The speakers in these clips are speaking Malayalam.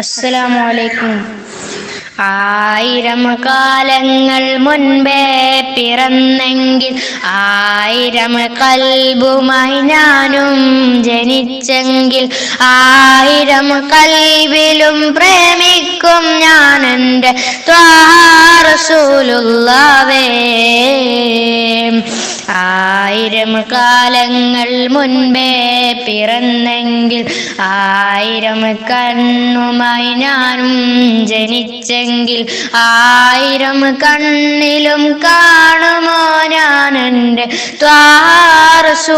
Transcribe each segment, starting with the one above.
അസ്സലാമലൈക്കും ആയിരം കാലങ്ങൾ മുൻപേ പിറന്നെങ്കിൽ ആയിരം കൽബുമായി ഞാനും ജനിച്ചെങ്കിൽ ആയിരം കൽവിലും പ്രേമിക്കും ഞാൻ എന്റെ ത്വാറസൂലുള്ളവേ ആയിരം കാലങ്ങൾ മുൻപേ പിറന്നെങ്കിൽ ആയിരം കണ്ണുമായി ഞാനും ജനിച്ചെങ്കിൽ ആയിരം കണ്ണിലും കാണുമോ ഞാൻ എന്റെ ത്വാറസൂലുള്ളവേ.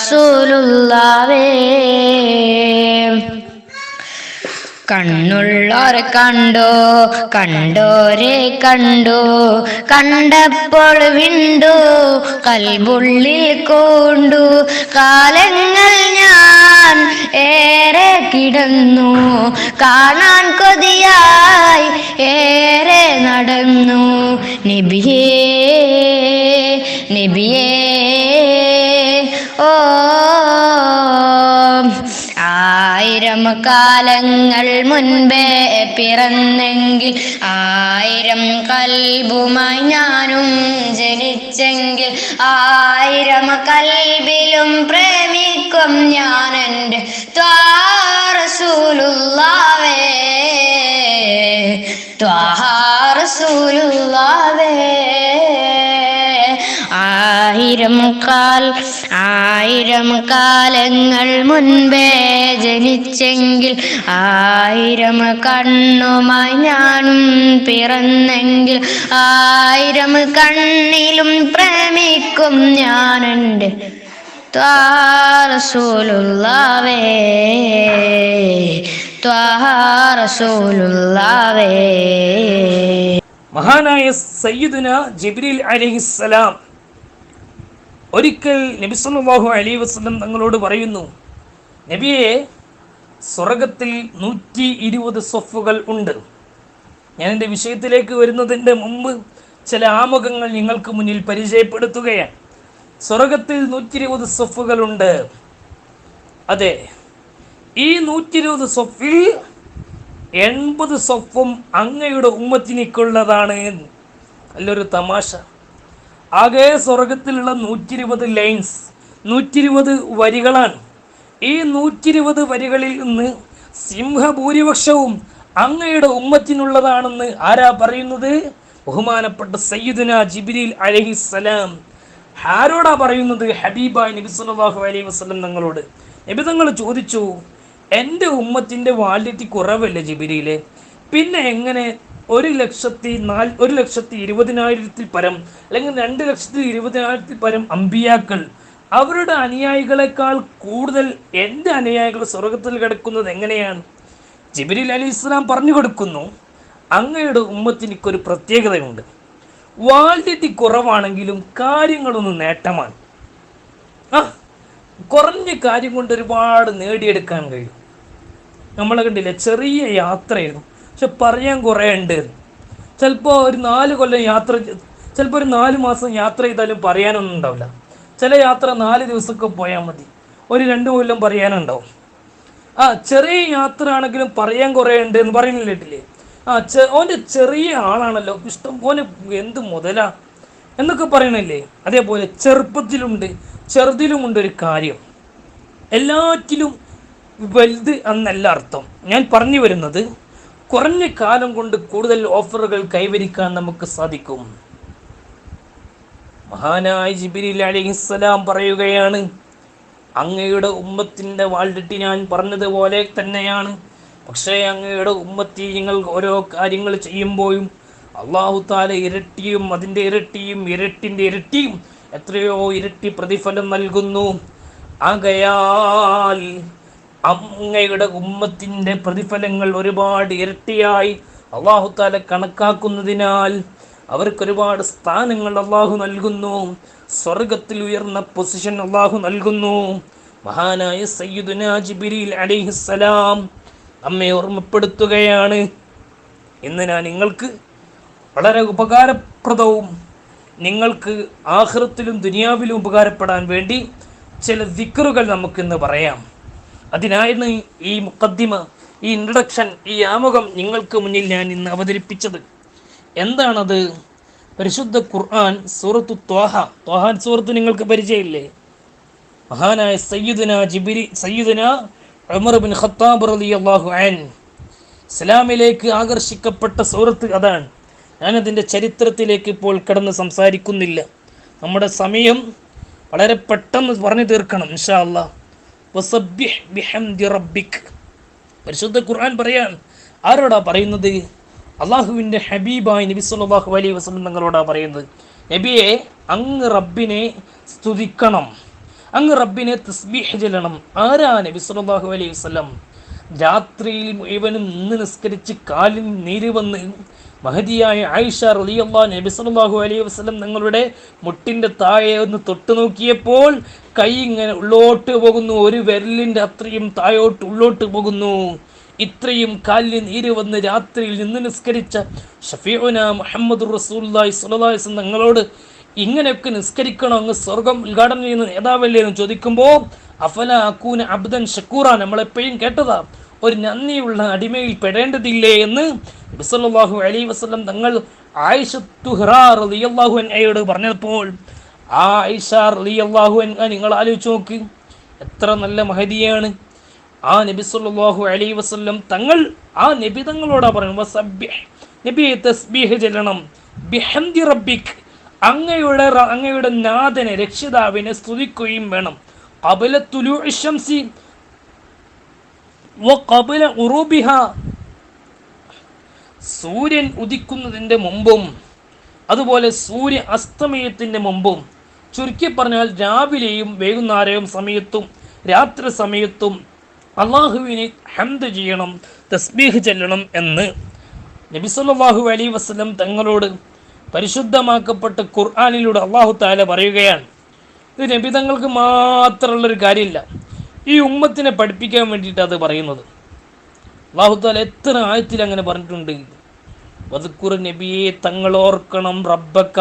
ത്വാറസൂലുള്ളവേ കണ്ണുള്ളോരെ കണ്ടോ കണ്ടോരെ കണ്ടോ കണ്ടപ്പോൾ വിണ്ടു കൽബുള്ളിൽ കൊണ്ടു. കാലങ്ങൾ ഞാൻ ഏറെ കിടന്നു കാണാൻ കൊതിയായി ഏറെ നടന്നു. നിബിയേ നിബിയേ കാലങ്ങൾ മുൻപേ പിറന്നെങ്കിൽ ആയിരം കൽബുമായി ഞാനും ജനിച്ചെങ്കിൽ ആയിരം കൽബിലും പ്രേമിക്കും ഞാൻ എന്റെ ത്വാറസൂലുള്ളാവേ. ത്വാറസൂലുള്ളാവേ. ആയിരം കാൽ ആയിരം കാലങ്ങൾ മുൻപേ ജനിച്ചെങ്കിൽ ആയിരം കണ്ണുമായി ഞാനും പിറന്നെങ്കിൽ ആയിരം കണ്ണിലും പ്രേമിക്കും ഞാനുണ്ട് ത്വാറസൂലുള്ളാവേ മഹാനായ സയ്യിദുന ജിബ്രീൽ അലഹിസ്സലാം ഒരിക്കൽ നബി സല്ലല്ലാഹു അലൈഹി വസല്ലം തങ്ങളോട് പറയുന്നു നബിയെ സ്വർഗത്തിൽ നൂറ്റി ഇരുപത് സ്വഫുകൾ ഉണ്ട്. ഞാൻ എന്റെ വിഷയത്തിലേക്ക് വരുന്നതിന്റെ മുമ്പ് ചില ആമുഖങ്ങൾ നിങ്ങൾക്ക് മുന്നിൽ പരിചയപ്പെടുത്തുകയാണ്. സ്വർഗത്തിൽ നൂറ്റി ഇരുപത് സ്വഫുകളുണ്ട് അതെ ഈ നൂറ്റി ഇരുപത് സ്വഫിൽ എൺപത് സ്വഫും അങ്ങയുടെ ഉമ്മത്തിനിക്കുള്ളതാണ്. നല്ലൊരു തമാശ. ആകെ സ്വർഗത്തിലുള്ള നൂറ്റി ഇരുപത് ലൈൻസ് നൂറ്റി ഇരുപത് വരികളാണ്. ഈ നൂറ്റി ഇരുപത് വരികളിൽ നിന്ന് സിംഹഭൂരിപക്ഷവും അങ്ങയുടെ ഉമ്മത്തിനുള്ളതാണെന്ന് ആരാ പറയുന്നത്? ബഹുമാനപ്പെട്ട സയ്യിദുന ജിബ്രീൽ അലഹിസലാം ആരോടാ പറയുന്നത്? ഹബീബായ് നബി അലൈഹി വസ്ലം തങ്ങളോട്. നബി തങ്ങൾ ചോദിച്ചു എന്റെ ഉമ്മത്തിന്റെ വാലിഡിറ്റി കുറവല്ലേ ജിബിരിയിലെ പിന്നെ എങ്ങനെ ഒരു ലക്ഷത്തി നാല് ഒരു ലക്ഷത്തി ഇരുപതിനായിരത്തിൽ പരം അല്ലെങ്കിൽ രണ്ട് ലക്ഷത്തി ഇരുപതിനായിരത്തിൽ പരം അമ്പിയാക്കൾ. അവരുടെ അനുയായികളെക്കാൾ കൂടുതൽ എന്റെ അനുയായികൾ സ്വർഗത്തിൽ കിടക്കുന്നത് എങ്ങനെയാണ്? ജിബിരിൽ അലി ഇസ്ലാം പറഞ്ഞു കൊടുക്കുന്നു അങ്ങയുടെ ഉമ്മത്തിനിക്കൊരു പ്രത്യേകതയുണ്ട്. വാല്യത്തി കുറവാണെങ്കിലും കാര്യങ്ങളൊന്നും നേട്ടമാണ്. ആ കുറഞ്ഞ കാര്യം കൊണ്ട് ഒരുപാട് നേടിയെടുക്കാൻ കഴിയും. നമ്മളെ കണ്ടില്ല ചെറിയ യാത്രയായിരുന്നു. പക്ഷെ പറയാൻ കുറേ ഉണ്ട്. ചിലപ്പോൾ ഒരു നാല് കൊല്ലം യാത്ര ചിലപ്പോൾ ഒരു നാല് മാസം യാത്ര ചെയ്താലും പറയാനൊന്നും ഉണ്ടാവില്ല. ചില യാത്ര നാല് ദിവസമൊക്കെ പോയാൽ മതി. ഒരു രണ്ട് കൊല്ലം പറയാനുണ്ടാവും. ആ ചെറിയ യാത്ര ആണെങ്കിലും പറയാൻ കുറേ ഉണ്ട് എന്ന് പറയുന്നില്ല കേട്ടില്ലേ? ആ ചെ ഓന്റെ ചെറിയ ആളാണല്ലോ. ഇഷ്ടം ഓന് എന്ത് മുതലാ എന്നൊക്കെ പറയണില്ലേ? അതേപോലെ ചെറുപ്പത്തിലുണ്ട് ചെറുതിലുമുണ്ട് ഒരു കാര്യം. എല്ലാറ്റിലും വലുത് എന്നല്ല അർത്ഥം. ഞാൻ പറഞ്ഞു വരുന്നത് കുറഞ്ഞ കാലം കൊണ്ട് കൂടുതൽ ഓഫറുകൾ കൈവരിക്കാൻ നമുക്ക് സാധിക്കും. മഹാനായ ജിബിരിൽ അലിഹിസ്സലാം പറയുകയാണ് അങ്ങയുടെ ഉമ്മത്തിന്റെ വാൾഡിറ്റി ഞാൻ പറഞ്ഞതുപോലെ തന്നെയാണ്. പക്ഷേ അങ്ങയുടെ ഉമ്മത്തി നിങ്ങൾ ഓരോ കാര്യങ്ങൾ ചെയ്യുമ്പോഴും അള്ളാഹു താല ഇരട്ടിയും അതിന്റെ ഇരട്ടിയും ഇരട്ടിന്റെ ഇരട്ടിയും എത്രയോ ഇരട്ടി പ്രതിഫലം നൽകുന്നു. ആകയാൽ അങ്ങയുടെ ഉമ്മത്തിന്റെ പ്രതിഫലങ്ങൾ ഒരുപാട് ഇരട്ടിയായി അള്ളാഹുത്താല കണക്കാക്കുന്നതിനാൽ അവർക്കൊരുപാട് സ്ഥാനങ്ങൾ അള്ളാഹു നൽകുന്നു. സ്വർഗത്തിൽ ഉയർന്ന പൊസിഷൻ അള്ളാഹു നൽകുന്നു. മഹാനായ സയ്യിദുന ജിബിരിൽ അലിഹിസ്സലാം നമ്മെ ഓർമ്മപ്പെടുത്തുകയാണ്. ഇന്ന് ഞാൻ നിങ്ങൾക്ക് വളരെ ഉപകാരപ്രദവും നിങ്ങൾക്ക് ആഹൃത്തിലും ദുനിയാവിലും ഉപകാരപ്പെടാൻ വേണ്ടി ചില ദിക്കറുകൾ നമുക്കിന്ന് പറയാം. അതിനായിരുന്നു ഈ മുക്കദ്ദിമ ഈ ഇൻട്രഡക്ഷൻ ഈ ആമുഖം നിങ്ങൾക്ക് മുന്നിൽ ഞാൻ ഇന്ന് അവതരിപ്പിച്ചത്. എന്താണത്? പരിശുദ്ധ ഖുർആൻ സൂറത്തു ത്വാഹ. ത്വാഹാൻ സൂറത്ത് നിങ്ങൾക്ക് പരിചയമില്ലേ? മഹാനായ സയ്യിദുന ജിബിരി സയ്യിദുന ഉമർ ബിൻ ഖത്താബ് അള്ളാഹു അൻ. ഇസ്ലാമിലേക്ക് ആകർഷിക്കപ്പെട്ട സൂറത്ത് അതാണ്. ഞാനതിന്റെ ചരിത്രത്തിലേക്ക് ഇപ്പോൾ കടന്ന് സംസാരിക്കുന്നില്ല. നമ്മുടെ സമയം വളരെ പെട്ടെന്ന് പറഞ്ഞു തീർക്കണം ഇൻഷാ റബ്ബിക് പരിശുദ്ധ ഖുർആൻ പറയാൻ ആരോടാ പറയുന്നത്? അള്ളാഹുവിന്റെ ഹബീബായി നബി സല്ലല്ലാഹു അലൈഹി വസ്ലം തങ്ങളോടാ പറയുന്നത്. നബിയെ അങ്ങ് റബ്ബിനെ സ്തുതിക്കണം. അങ്ങ് റബ്ബിനെ തസ്ബീഹ് ചെല്ലണം. ആരാ നബി സല്ലല്ലാഹു അലൈഹി വസ്ലം രാത്രിയിൽ മുഴുവനും നിന്ന് നിസ്കരിച്ച് കാലിൽ നീര് വന്ന് മഹതിയായ ആയിഷ റളിയല്ലാ നബി സല്ലല്ലാഹു അലൈഹി വസ്ലം നിങ്ങളുടെ മുട്ടിന്റെ താഴെ ഒന്ന് തൊട്ടു നോക്കിയപ്പോൾ കൈ ഇങ്ങനെ ഉള്ളോട്ട് പോകുന്നു. ഒരു വിരലിന്റെ അത്രയും താഴോട്ട് ഉള്ളോട്ട് പോകുന്നു. ഇത്രയും കാലിൽ നീര് വന്ന് രാത്രിയിൽ നിന്ന് നിസ്കരിച്ച ഷഫീഉന മുഹമ്മദ് റസൂല്ലായി വസല്ലം നിങ്ങളോട് ഇങ്ങനെയൊക്കെ നിസ്കരിക്കണം? അങ്ങ് സ്വർഗം ഉദ്ഘാടനം ചെയ്യുന്ന നേതാവല്ലേ എന്ന് ചോദിക്കുമ്പോൾ അഫല അക്കൂന അബ്ദൻ ഷക്കൂറ നമ്മളെപ്പോഴും കേട്ടതാ ഒരു നന്ദിയുള്ള അടിമയിൽ പെടേണ്ടതില്ലേ? എന്ന് ബിസലാഹു അലൈ വസ്ലം തങ്ങൾ ആയിഷത്തു റളിയല്ലാഹു അൻഹയോട് പറഞ്ഞപ്പോൾ ആ ഐഷാർ അലി അള്ളാഹു നിങ്ങൾ ആലോചിച്ച് നോക്ക്. എത്ര നല്ല മഹതിയാണ്. ആ നബി സല്ലാഹു അലി വസ്ല്ലം തങ്ങൾ ആ നബി തങ്ങളോടാ പറയുന്നത് ചെല്ലണം. റബ്ബിക്. അങ്ങയുടെ അങ്ങയുടെ നാഥനെ രക്ഷിതാവിനെ സ്തുതിക്കുകയും വേണം. കബല തുലു ശംസി വഖബല ഉറൂബിഹ. സൂര്യൻ ഉദിക്കുന്നതിന്റെ മുമ്പും അതുപോലെ സൂര്യ അസ്തമയത്തിന്റെ മുമ്പും ചുരുക്കി പറഞ്ഞാൽ രാവിലെയും വൈകുന്നേരവും സമയത്തും രാത്രി സമയത്തും അള്ളാഹുവിനെ ഹംദ് ചെയ്യണം തസ്ബീഹ് ചെല്ലണം എന്ന് നബി സല്ലല്ലാഹു അലൈഹി വസല്ലം തങ്ങളോട് പരിശുദ്ധമാക്കപ്പെട്ട ഖുർആാനിലൂടെ അള്ളാഹു താല പറയുകയാണ്. ഇത് നബി തങ്ങൾക്ക് മാത്രമുള്ളൊരു കാര്യമില്ല. ഈ ഉമ്മത്തിനെ പഠിപ്പിക്കാൻ വേണ്ടിയിട്ട് അത് പറയുന്നത്. അള്ളാഹു താല എത്ര ആയത്തിൽ അങ്ങനെ പറഞ്ഞിട്ടുണ്ട്. വതുക്കുറ നബിയെ തങ്ങളോർക്കണം റബ്ബക്ക.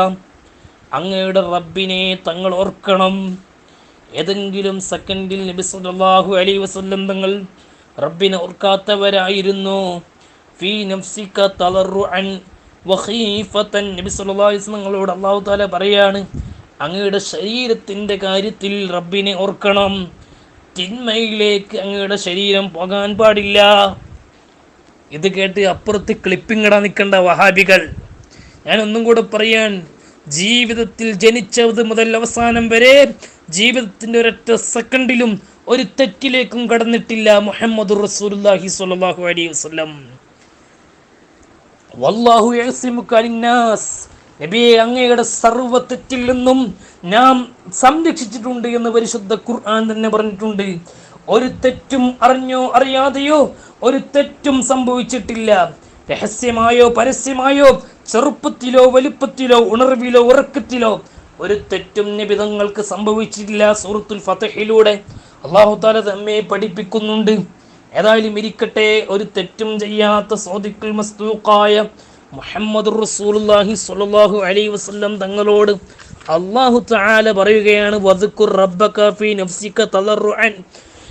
അങ്ങയുടെ റബ്ബിനെ തങ്ങൾ ഓർക്കണം. ഏതെങ്കിലും സെക്കൻഡിൽ നബി സല്ലല്ലാഹു അലൈഹി വസല്ലം തങ്ങൾ റബ്ബിനെ ഓർക്കാത്തവരായിരുന്നു. ഫീ നഫ്സിക വഖീഫതൻ. നബി അലൈഹി തങ്ങളോട് അല്ലാഹു തആല പറയാണ് അങ്ങയുടെ ശരീരത്തിന്റെ കാര്യത്തിൽ റബ്ബിനെ ഓർക്കണം. തിന്മയിലേക്ക് അങ്ങയുടെ ശരീരം പോകാൻ പാടില്ല. ഇത് കേട്ട് അപ്പുറത്ത് ക്ലിപ്പിംഗ് ഇടാൻ നിൽക്കേണ്ട വഹാബികൾ. ഞാനൊന്നും കൂടെ പറയാൻ ജീവിതത്തിൽ ജനിച്ചത് മുതൽ അവസാനം വരെ ജീവിതത്തിന്റെ ഒരൊറ്റ സെക്കൻഡിലും ഒരു തെറ്റിലേക്കും കടന്നിട്ടില്ല മുഹമ്മദ് റസൂലുള്ളാഹി സ്വല്ലല്ലാഹു അലൈഹി വസല്ലം. വല്ലാഹു യഅസിമുക അലിന്നാസ്. നബിയെ അങ്ങയുടെ സർവ തെറ്റിൽ നിന്നും നാം സംരക്ഷിച്ചിട്ടുണ്ട് എന്ന് പരിശുദ്ധ ഖുർആൻ തന്നെ പറഞ്ഞിട്ടുണ്ട്. ഒരു തെറ്റും അറിഞ്ഞോ അറിയാതെയോ ഒരു തെറ്റും സംഭവിച്ചിട്ടില്ല. രഹസ്യമായോ പരസ്യമായോ ചെറുപ്പത്തിലോ വലിപ്പത്തിലോ ഉണർവിലോ ഉറക്കത്തിലോ ഒരു തെറ്റും നിബിതങ്ങൾക്ക് സംഭവിച്ചിട്ടില്ല സൂറത്തുൽ ഫതഹിലൂടെ. അള്ളാഹു താല നമ്മെ പഠിപ്പിക്കുന്നുണ്ട്. ഏതായാലും ഇരിക്കട്ടെ ഒരു തെറ്റും ചെയ്യാത്ത സോദിക്കുൽ മസ്തൂക്കായ മുഹമ്മദ് റസൂലുള്ളാഹി സ്വല്ലല്ലാഹു അലൈഹി വസല്ലം തങ്ങളോട് അള്ളാഹു തആല പറയുകയാണ് വദ്കുർ റബ്ബക ഫീ നഫ്സിക തളറുഅൻ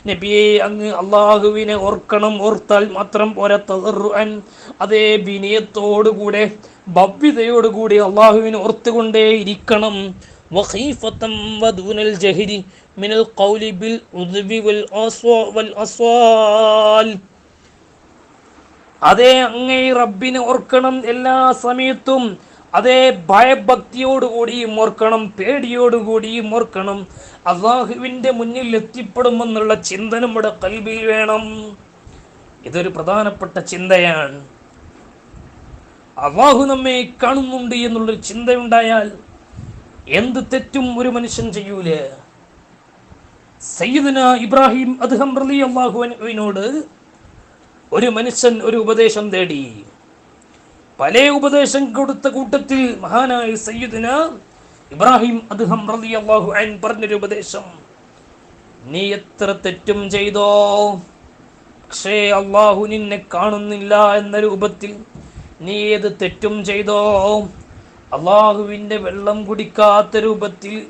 നബിയെ അങ്ങ് അള്ളാഹുവിനെ ഓർക്കണം ഓർത്താൽ മാത്രം പോരാ. തളറുഅൻ അതേ വിനയത്തോടുകൂടെ ഭവ്യതയോടുകൂടി അള്ളാഹുവിനെ ഓർത്തുകൊണ്ടേ ഇരിക്കണം. ഖൗലി ബിൽ ഉദ്വി വൽ അസ്വാ വൽ അസ്വാൽ. അതേ അങ്ങേ റബ്ബിനെ ഓർക്കണം എല്ലാ സമയത്തും. അതേ ഭയഭക്തിയോടുകൂടിയും ഓർക്കണം പേടിയോടുകൂടിയും ഓർക്കണം അള്ളാഹുവിന്റെ മുന്നിൽ എത്തിപ്പെടുമെന്നുള്ള ചിന്ത നമ്മുടെ കൽവിൽ വേണം. ഇതൊരു പ്രധാനപ്പെട്ട ചിന്തയാണ്. അള്ളാഹു നമ്മെ കാണുന്നുണ്ട് എന്നുള്ളൊരു ചിന്തയുണ്ടായാൽ എന്ത് തെറ്റും ഒരു മനുഷ്യൻ ചെയ്യൂലേ. സയ്യിദന ഇബ്രാഹിം അദ്ദേഹം റലി അള്ളാഹുവിനോട് ഒരു മനുഷ്യൻ ഒരു ഉപദേശം തേടി. പല ഉപദേശം കൊടുത്ത കൂട്ടത്തിൽ മഹാനായ സയ്യിദിന ഇബ്രാഹിം അദ്ദേഹം റളിയല്ലാഹു അൻ പറഞ്ഞൊരു ഉപദേശം. നീ എത്ര തെറ്റും ചെയ്തോ? പക്ഷേ അള്ളാഹു നിന്നെ കാണുന്നില്ല എന്ന രൂപത്തിൽ നീ ഏത് തെറ്റും ചെയ്തോ? അള്ളാഹുവിന്റെ വെള്ളം കുടിക്കാത്ത രൂപത്തിൽ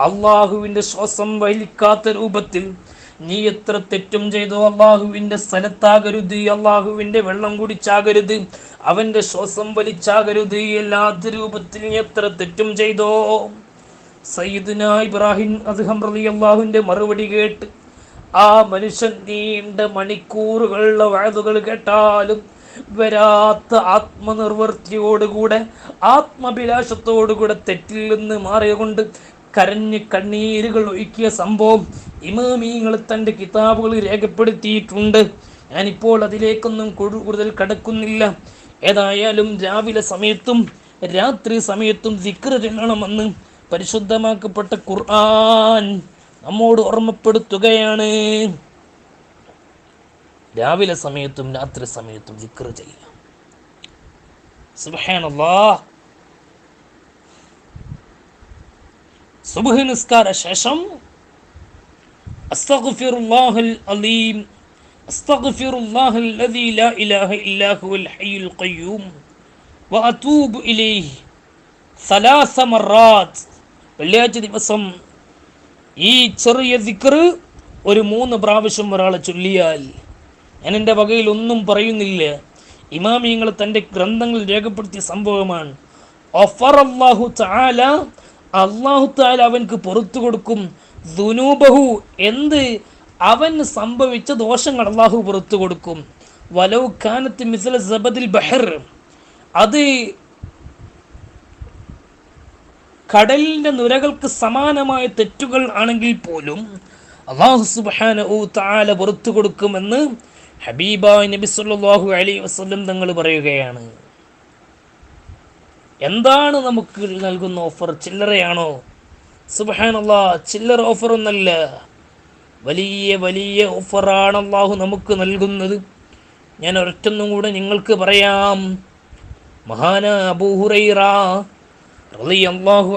അള്ളാഹുവിന്റെ ശ്വാസം വഹിക്കാത്ത രൂപത്തിൽ നീ എത്ര തെറ്റും ചെയ്തോ? അള്ളാഹുവിന്റെ സ്ഥലത്താകരുത് അള്ളാഹുവിന്റെ വെള്ളം കുടിച്ചാകരുത് അവന്റെ ശ്വാസം വലിച്ചാകരുത്. എല്ലാത്ത രൂപത്തിൽ എത്ര തെറ്റും ചെയ്തോ? സയ്യിദുന ഇബ്രാഹിം അദ്ദേഹം അള്ളാഹുവിന്റെ മറുപടി കേട്ട് ആ മനുഷ്യൻ നീണ്ട മണിക്കൂറുകളുടെ വഴുതുകൾ കേട്ടാലും വരാത്ത ആത്മനിർവൃത്തിയോടുകൂടെ ആത്മഭിലാഷത്തോടുകൂടെ തെറ്റിൽ നിന്ന് മാറിയുകൊണ്ട് കരഞ്ഞ് കണ്ണീരുകൾ ഒഴുക്കിയ സംഭവം ഇമാമീങ്ങൾ തന്റെ കിതാബുകളിൽ രേഖപ്പെടുത്തിയിട്ടുണ്ട്. ഞാനിപ്പോൾ അതിലേക്കൊന്നും കൂടു- കൂടുതൽ കടക്കുന്നില്ല. ഏതായാലും രാവിലെ സമയത്തും രാത്രി സമയത്തും ദിക്ർ ചെല്ലണമെന്ന് പരിശുദ്ധമാക്കപ്പെട്ട ഖുർആൻ നമ്മോട് ഓർമ്മപ്പെടുത്തുകയാണ്. രാവിലെ സമയത്തും രാത്രി സമയത്തും ദിക്ർ ചെയ്യാം. സുബ്ഹാനല്ലാഹ്. സുബ്ഹ് നിസ്കാര ശേഷം അസ്തഗ്ഫിറുല്ലാഹൽ അലീം അസ്തഗ്ഫിറുല്ലാഹൽ الذي ലാ ഇലാഹ ഇല്ലാ هو ഹയ്യുൽ ഖയ്യൂം. വഅതൂബു ഇലൈഹി ثلاث مرات വെള്ളിയാഴ്ച ദിവസം ഈ ചെറിയ ദിക്ർ ഒരു മൂന്ന് പ്രാവശ്യം ഒരാളെ ചൊല്ലിയാൽ ഞാൻ എന്റെ വകയിൽ ഒന്നും പറയുന്നില്ല. ഇമാമിയങ്ങൾ തന്റെ ഗ്രന്ഥങ്ങളിൽ രേഖപ്പെടുത്തിയ സംഭവമാണ്. ഒഫർ അള്ളാഹു താല അള്ളാഹു താല അവൻക്ക് പുറത്തു കൊടുക്കും. ദുനൂബഹു എന്ത്? അവന് സംഭവിച്ച ദോഷങ്ങൾ അള്ളാഹു പുറത്തു കൊടുക്കും. വലൗ ഖാനത്ത് മിസല സബദിൽ ബഹർ. അത് കടലിന്റെ നുരകൾക്ക് സമാനമായ തെറ്റുകൾ ആണെങ്കിൽ പോലും അള്ളാഹു സുബാന ഊ താല പുറത്തു കൊടുക്കുമെന്ന് ഹബീബായ് നബി സല്ലാഹു അലി വസ്ലം തങ്ങൾ പറയുകയാണ്. എന്താണ് നമുക്ക് നൽകുന്ന ഓഫർ? ചില്ലറയാണോ? സുബ്ഹാനല്ലാ ചില്ലറ ഓഫർ ഒന്നല്ല വലിയ വലിയ ഓഫറാണ് അള്ളാഹു നമുക്ക് നൽകുന്നത്. ഞാൻ ഒരൊറ്റൊന്നും കൂടെ നിങ്ങൾക്ക് പറയാം. മഹാന അബൂഹുറൈറ അൻഹു